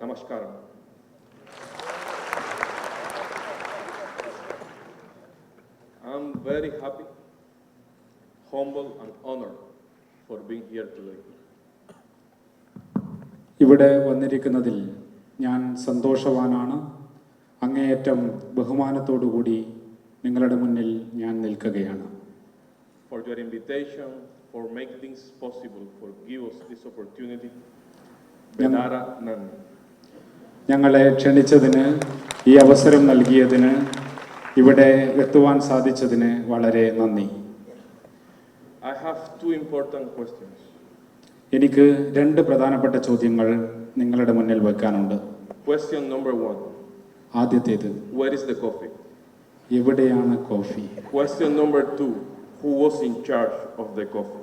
Namaskaram. I'm very happy, humble, and honored for being here today. ഇവിടെ വന്നിരിക്കുന്നതിൽ ഞാൻ സന്തോഷവാനാണ് അങ്ങേയറ്റം ബഹുമാനത്തോടുകൂടി നിങ്ങളുടെ മുന്നിൽ ഞാൻ നിൽക്കുകയാണ് For your invitation, for making things possible, for give us this opportunity. Bedara Nandi. ഞങ്ങളെ ക്ഷണിച്ചതിന് ഈ അവസരം നൽകിയതിന് ഇവിടെ എത്തുവാൻ സാധിച്ചതിന് വളരെ നന്ദി. I have two important questions എനിക്ക് രണ്ട് പ്രധാനപ്പെട്ട ചോദ്യങ്ങൾ നിങ്ങളുടെ മുന്നിൽ വെക്കാനുണ്ട്. ക്വസ്റ്റ്യൻ നമ്പർ വൺ ആദ്യത്തേത് വെർ ഇസ് ദ കോഫി എവിടെയാണ് coffee? Question number two who was in charge of the coffee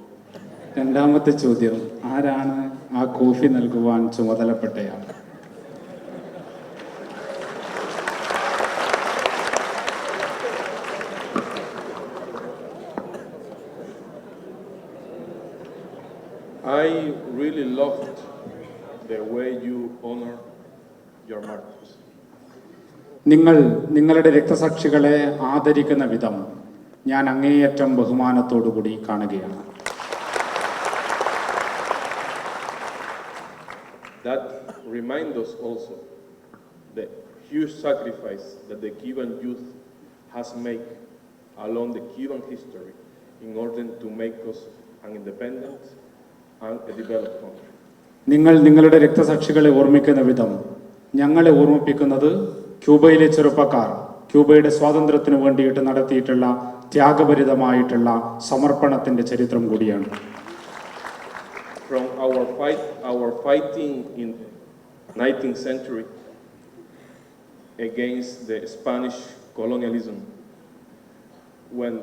രണ്ടാമത്തെ ചോദ്യം ആരാണ് ആ കോഫി നൽകുവാൻ ചുമതലപ്പെട്ടയാൾ? I really loved the way you honor your martyrs. നിങ്ങൾ നിങ്ങളുടെ രക്തസാക്ഷികളെ ആദരിക്കുന്ന വിധം ഞാൻ അങ്ങേയറ്റം ബഹുമാനത്തോടുകൂടി കാണുകയാണ് That reminds us also the huge sacrifice that the Cuban youth has made along the Cuban history in order to make us an independent നിങ്ങൾ നിങ്ങളുടെ രക്തസാക്ഷികളെ ഓർമ്മിക്കുന്ന വിധം ഞങ്ങളെ ഓർമ്മിപ്പിക്കുന്നത് ക്യൂബയിലെ ചെറുപ്പക്കാർ ക്യൂബയുടെ സ്വാതന്ത്ര്യത്തിന് വേണ്ടിയിട്ട് നടത്തിയിട്ടുള്ള ത്യാഗഭരിതമായിട്ടുള്ള സമർപ്പണത്തിന്റെ ചരിത്രം കൂടിയാണ്. From our fight, our fighting in 19th century against the Spanish colonialism, when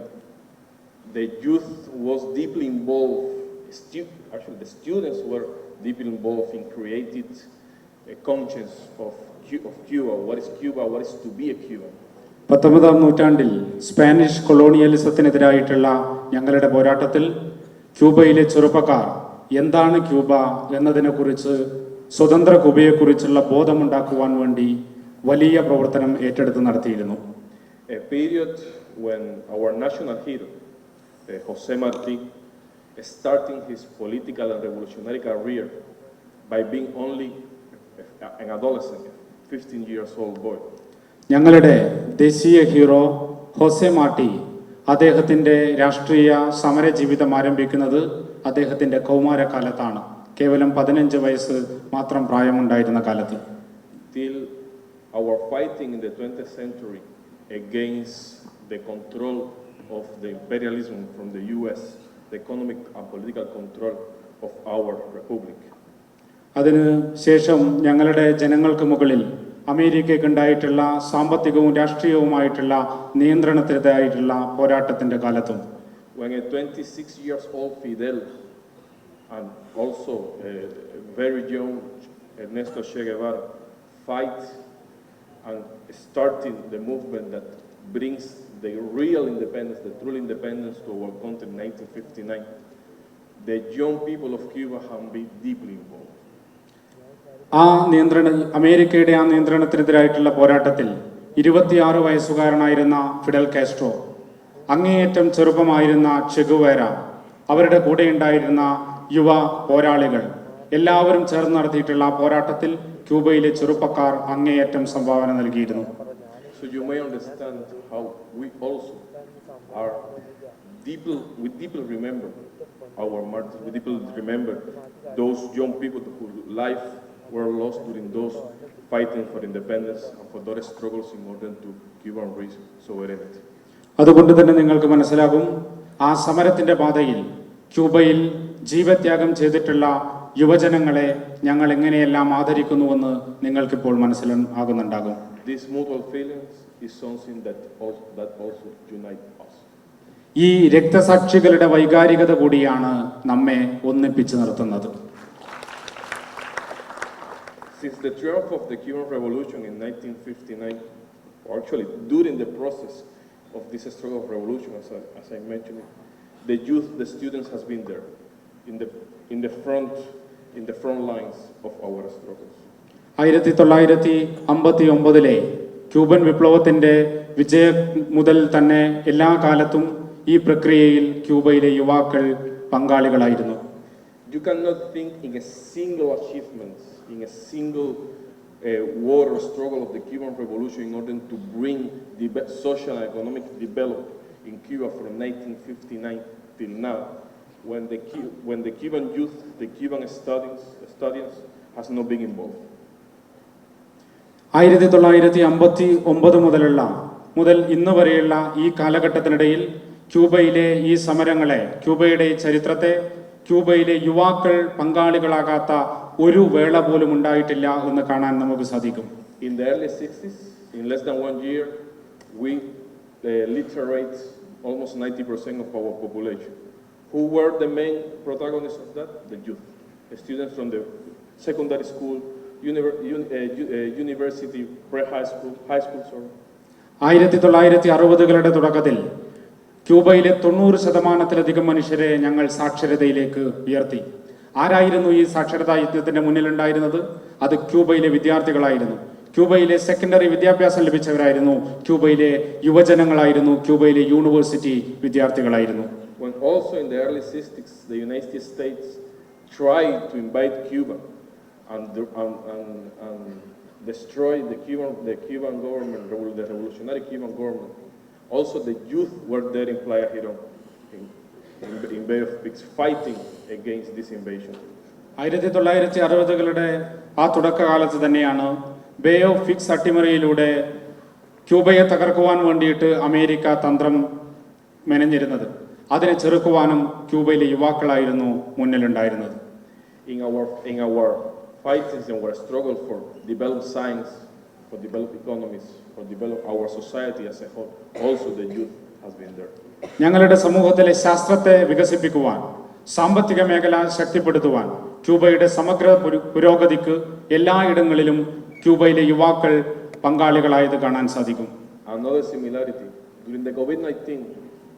the youth was deeply involved, stu- actually the students were deeply involved in creating a conscience of, Cu- of Cuba, what is Cuba, what is to be a Cuban. പത്തൊമ്പതാം നൂറ്റാണ്ടിൽ Spanish കൊളോണിയലിസത്തിനെതിരായിട്ടുള്ള ഞങ്ങളുടെ പോരാട്ടത്തിൽ ക്യൂബയിലെ ചെറുപ്പക്കാർ എന്താണ് Cuba എന്നതിനെക്കുറിച്ച് സ്വതന്ത്ര ക്യൂബയെക്കുറിച്ചുള്ള ബോധമുണ്ടാക്കുവാൻ വേണ്ടി വലിയ പ്രവർത്തനം ഏറ്റെടുത്ത് നടത്തിയിരുന്നു A period when our national hero, uh, Jose Marti, starting his political and revolutionary career by being only an adolescent, 15 years old boy. ഞങ്ങളുടെ ദേശീയ ഹീറോ ഹോസെ മാട്ടി അദ്ദേഹത്തിന്റെ രാഷ്ട്രീയ സമര ജീവിതം ആരംഭിക്കുന്നത് അദ്ദേഹത്തിന്റെ കൗമാരക്കാലത്താണ് കേവലം പതിനഞ്ച് വയസ്സ് മാത്രം പ്രായമുണ്ടായിരുന്ന കാലത്ത് Till our fighting in the 20th century against the control of the imperialism from the US, the economic and political control of our republic. അതിനു ശേഷം ഞങ്ങളുടെ ജനങ്ങൾക്ക് മുകളിൽ അമേരിക്കയ്ക്കുണ്ടായിട്ടുള്ള സാമ്പത്തികവും രാഷ്ട്രീയവുമായിട്ടുള്ള നിയന്ത്രണത്തിനെതിരായിട്ടുള്ള പോരാട്ടത്തിന്റെ കാലത്തും When a 26 years old Fidel and also a very young Ernesto Che Guevara fight and starting the movement that brings the real independence, the true independence to our country in 1959, the young people of Cuba have been deeply involved. ആ നിയന്ത്രണ അമേരിക്കയുടെ ആ നിയന്ത്രണത്തിനെതിരായിട്ടുള്ള പോരാട്ടത്തിൽ ഇരുപത്തിയാറ് വയസ്സുകാരനായിരുന്ന Fidel Castro അങ്ങേയറ്റം ചെറുപ്പമായിരുന്ന Che Guevara അവരുടെ കൂടെയുണ്ടായിരുന്ന യുവ പോരാളികൾ എല്ലാവരും ചേർന്ന് നടത്തിയിട്ടുള്ള പോരാട്ടത്തിൽ ക്യൂബയിലെ ചെറുപ്പക്കാർ അങ്ങേയറ്റം സംഭാവന നൽകിയിരുന്നു So you may understand how we also are deeply, we deeply remember our martyrs. We deeply remember those young people whose life were lost during those fighting for independence and for those struggles in order to give Cuban reach sovereignty. അതുകൊണ്ട് തന്നെ നിങ്ങൾക്ക് മനസ്സിലാകും ആ സമരത്തിന്റെ പാതയിൽ ക്യൂബയിൽ ജീവത്യാഗം ചെയ്തിട്ടുള്ള യുവജനങ്ങളെ ഞങ്ങൾ എങ്ങനെയെല്ലാം ആദരിക്കുന്നുവെന്ന് നിങ്ങൾക്കിപ്പോൾ മനസ്സിലാകുന്നുണ്ടാകും This mutual feelings is something that also, that also unites us. ഈ രക്തസാക്ഷികളുടെ വൈകാരികത കൂടിയാണ് നമ്മെ ഒന്നിപ്പിച്ചു നിർത്തുന്നത് Since the triumph of the Cuban Revolution in 1959, or actually during the process of this struggle of revolution, as I, as I mentioned, it, the youth, the students has been there, in the, in the front, in the front lines of our struggles. ആയിരത്തി തൊള്ളായിരത്തി അമ്പത്തി ഒമ്പതിലെ Cuban വിപ്ലവത്തിന്റെ വിജയ മുതൽ തന്നെ എല്ലാ കാലത്തും ഈ പ്രക്രിയയിൽ ക്യൂബയിലെ യുവാക്കൾ പങ്കാളികളായിരുന്നു You cannot think in a single achievement, in a single uh, war or struggle of the Cuban Revolution in order to bring the social and economic development in Cuba from 1959 till now, when the, when the Cuban youth, the Cuban students, students has not been involved. ആയിരത്തി തൊള്ളായിരത്തി അമ്പത്തി ഒമ്പത് മുതലുള്ള മുതൽ ഇന്ന് വരെയുള്ള ഈ കാലഘട്ടത്തിനിടയിൽ ക്യൂബയിലെ ഈ സമരങ്ങളെ ക്യൂബയുടെ ചരിത്രത്തെ ക്യൂബയിലെ യുവാക്കൾ പങ്കാളികളാകാത്ത ഒരു വേള പോലും ഉണ്ടായിട്ടില്ല എന്ന് കാണാൻ നമുക്ക് സാധിക്കും. In the early sixties in less than one year we literate almost ninety percent of our population who were the main protagonist of the youth students from the secondary school high school, sorry. ആയിരത്തി തൊള്ളായിരത്തി അറുപതുകളുടെ തുടക്കത്തിൽ ക്യൂബയിലെ തൊണ്ണൂറ് ശതമാനത്തിലധികം മനുഷ്യരെ ഞങ്ങൾ സാക്ഷരതയിലേക്ക് ഉയർത്തി. ആരായിരുന്നു ഈ സാക്ഷരതാ യുദ്ധത്തിന്റെ മുന്നിലുണ്ടായിരുന്നത്? അത് ക്യൂബയിലെ വിദ്യാർത്ഥികളായിരുന്നു. ക്യൂബയിലെ സെക്കൻഡറി വിദ്യാഭ്യാസം ലഭിച്ചവരായിരുന്നു. ക്യൂബയിലെ യുവജനങ്ങളായിരുന്നു. ക്യൂബയിലെ യൂണിവേഴ്സിറ്റി വിദ്യാർത്ഥികളായിരുന്നു. When also in the early 60s, the United States tried to invite Cuba. And, and, and, and destroy the Cuban, the Cuban government, the revolutionary Cuban government. Also, the youth were there in Playa Girón, in, in, in Bay of Pigs, fighting against this invasion. ആയിരത്തി തൊള്ളായിരത്തി അറുപതുകളുടെ ആ തുടക്കകാലത്ത് തന്നെയാണ് Bay of Pigs അട്ടിമറിയിലൂടെ ക്യൂബയെ തകർക്കുവാൻ വേണ്ടിയിട്ട് America തന്ത്രം മെനഞ്ഞിരുന്നത് അതിനെ ചെറുക്കുവാനും ക്യൂബയിലെ യുവാക്കളായിരുന്നു മുന്നിലുണ്ടായിരുന്നത് In our, in our fightings and our struggle for developed science, for developed economies, for develop our society as a whole, also the youth has been there. ഞങ്ങളുടെ സമൂഹത്തിലെ ശാസ്ത്രത്തെ വികസിപ്പിക്കുവാൻ സാമ്പത്തിക മേഖല ശക്തിപ്പെടുത്തുവാൻ ക്യൂബയുടെ സമഗ്ര പുരു- പുരോഗതിക്ക് എല്ലായിടങ്ങളിലും ക്യൂബയിലെ യുവാക്കൾ പങ്കാളികളായത് കാണാൻ സാധിക്കും Another similarity, during the COVID-19,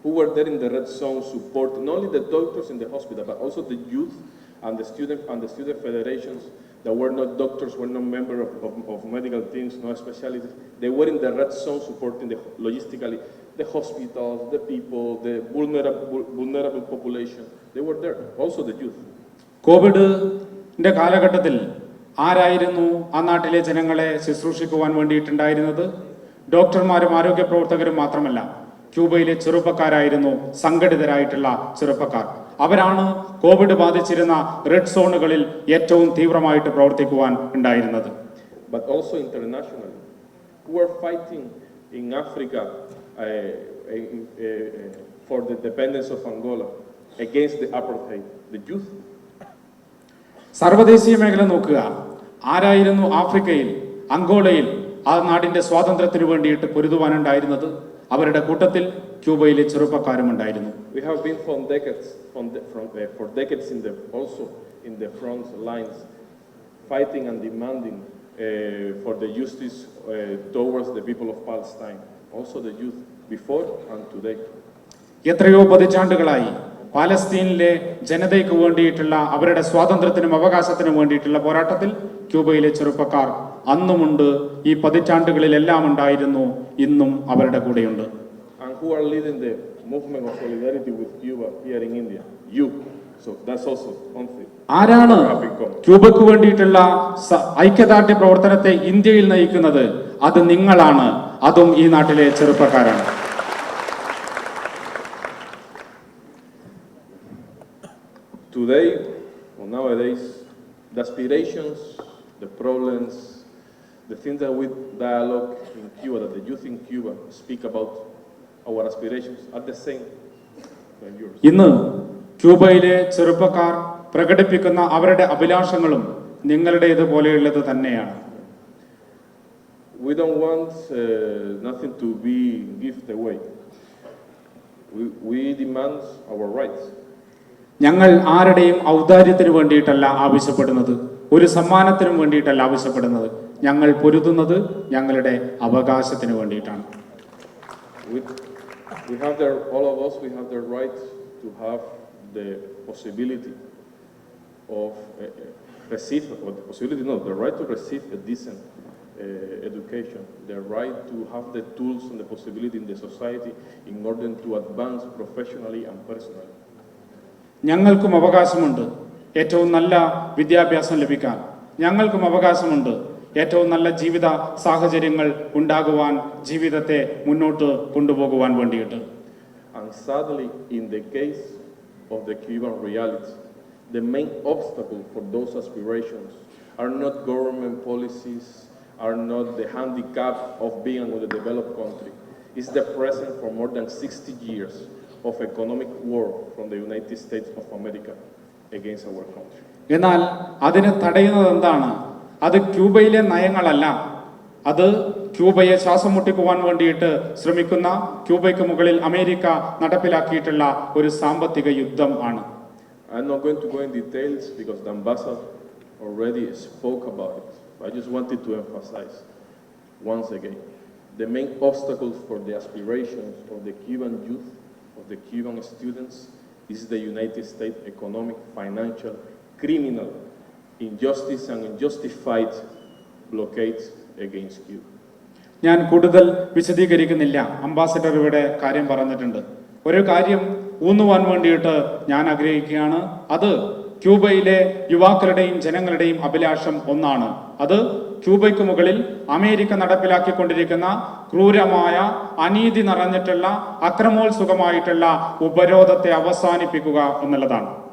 who were there in the red zone support not only the doctors in the hospital, but also the youth and the student and the student federations that were not doctors, were not members of, of, of medical teams, no specialists. They were in the red zone supporting the logistically the hospitals, the people, the vulnerable, vulnerable population. They were there. Also the youth. കോവിഡിന്റെ കാലഘട്ടത്തിൽ ആരായിരുന്നു ആ നാട്ടിലെ ജനങ്ങളെ ശുശ്രൂഷിക്കുവാൻ വേണ്ടിയിട്ടുണ്ടായിരുന്നത് ഡോക്ടർമാരും ആരോഗ്യ പ്രവർത്തകരും മാത്രമല്ല ക്യൂബയിലെ ചെറുപ്പക്കാരായിരുന്നു സംഘടിതരായിട്ടുള്ള ചെറുപ്പക്കാർ അവരാണ് കോവിഡ് ബാധിച്ചിരുന്ന റെഡ് സോണുകളിൽ ഏറ്റവും തീവ്രമായിട്ട് പ്രവർത്തിക്കുവാൻ ഉണ്ടായിരുന്നത്. But also internationally, who are fighting in Africa uh, in- uh, for the independence of Angola against the apartheid, the youth. സർവദേശീയ മേഖല നോക്കുക. ആരായിരുന്നു ആഫ്രിക്കയിൽ അങ്കോളയിൽ ആ നാടിന്റെ സ്വാതന്ത്ര്യത്തിന് വേണ്ടിയിട്ട് പൊരുതുവാനുണ്ടായിരുന്നത്? അവരുടെ കൂട്ടത്തിൽ ക്യൂബയിലെ ചെറുപ്പക്കാരും ഉണ്ടായിരുന്നു എത്രയോ പതിറ്റാണ്ടുകളായി പാലസ്തീനിലെ ജനതയ്ക്ക് വേണ്ടിയിട്ടുള്ള അവരുടെ സ്വാതന്ത്ര്യത്തിനും അവകാശത്തിനും വേണ്ടിയിട്ടുള്ള പോരാട്ടത്തിൽ ക്യൂബയിലെ ചെറുപ്പക്കാർ അന്നുമുണ്ട് ഈ പതിറ്റാണ്ടുകളിലെല്ലാം ഉണ്ടായിരുന്നു. ഇന്നും അവരുടെ കൂടെയുണ്ട്. ആരാണ് ക്യൂബക്ക് വേണ്ടിയിട്ടുള്ള ഐക്യദാർഢ്യ പ്രവർത്തനത്തെ ഇന്ത്യയിൽ നയിക്കുന്നത് അത് നിങ്ങളാണ്. അതും ഈ നാട്ടിലെ ചെറുപ്പക്കാരാണ്. Today on now the aspirations the problems, the things that we dialogue in Cuba, that the youth in Cuba speak about our aspirations are the same than yours. ഇന്ന് ക്യൂബയിലെ ചെറുപ്പക്കാർ പ്രകടിപ്പിക്കുന്ന അവരുടെ അഭിലാഷങ്ങളും നിങ്ങളുടേത് പോലെയുള്ളത് തന്നെയാണ് We don't want uh, nothing to be given away. We, we demand our rights. ഞങ്ങൾ ആരുടെയും ഔദാര്യത്തിന് വേണ്ടിയിട്ടല്ല ആവശ്യപ്പെടുന്നത് ഒരു സമ്മാനത്തിനും വേണ്ടിയിട്ടല്ല ആവശ്യപ്പെടുന്നത് ഞങ്ങൾ പൊരുതുന്നത് ഞങ്ങളുടെ അവകാശത്തിന് വേണ്ടിയിട്ടാണ് We, have the, all of us, we have the right to have the possibility of uh, uh, receive, or the possibility, no, the right to receive a decent uh, education, the right to have the tools and the possibility in the society in order to advance professionally and personally. ഞങ്ങൾക്കും അവകാശമുണ്ട് ഏറ്റവും നല്ല വിദ്യാഭ്യാസം ലഭിക്കാൻ ഞങ്ങൾക്കും അവകാശമുണ്ട് ഏറ്റവും നല്ല ജീവിത സാഹചര്യങ്ങൾ ഉണ്ടാകുവാൻ ജീവിതത്തെ മുന്നോട്ട് കൊണ്ടുപോകുവാൻ വേണ്ടിയിട്ട് And sadly, in the case of the Cuban reality, the main obstacle for those aspirations are not government policies, are not the handicap of being a developed country. It's the presence for more than 60 years of economic war from the United States of America against our country. എന്നാൽ അതിനെ തടയുന്നത് എന്താണ് അത് ക്യൂബയിലെ നയങ്ങളല്ല അത് ക്യൂബയെ ശ്വാസം മുട്ടിക്കുവാൻ വേണ്ടിയിട്ട് ശ്രമിക്കുന്ന ക്യൂബയ്ക്ക് മുകളിൽ അമേരിക്ക നടപ്പിലാക്കിയിട്ടുള്ള ഒരു സാമ്പത്തിക യുദ്ധം ആണ് I'm not going to go in details because the ambassador already spoke about it. I just wanted to emphasize once again the main obstacles for the aspirations of the Cuban youth, of the Cuban students, is the United States economic, financial, criminal injustice and unjustified blockades against Cuba. ഞാൻ കൂടുതൽ വിശദീകരിക്കുന്നില്ല. Ambassador ഇവിടെ കാര്യം പറഞ്ഞിട്ടുണ്ട്. ഒരു കാര്യം ഊന്നുവാൻ വേണ്ടിയിട്ട് ഞാൻ ആഗ്രഹിക്കുകയാണ്. അത് ക്യൂബയിലെ യുവാക്കളുടെയും ജനങ്ങളുടെയും അഭിലാഷം ഒന്നാണ്. അത് ക്യൂബയ്ക്ക് മുകളിൽ അമേരിക്ക നടപ്പിലാക്കിക്കൊണ്ടിരിക്കുന്ന ക്രൂരമായ അനീതി നിറഞ്ഞിട്ടുള്ള അക്രമോത്സുകമായിട്ടുള്ള ഉപരോധത്തെ അവസാനിപ്പിക്കുക എന്നുള്ളതാണ്.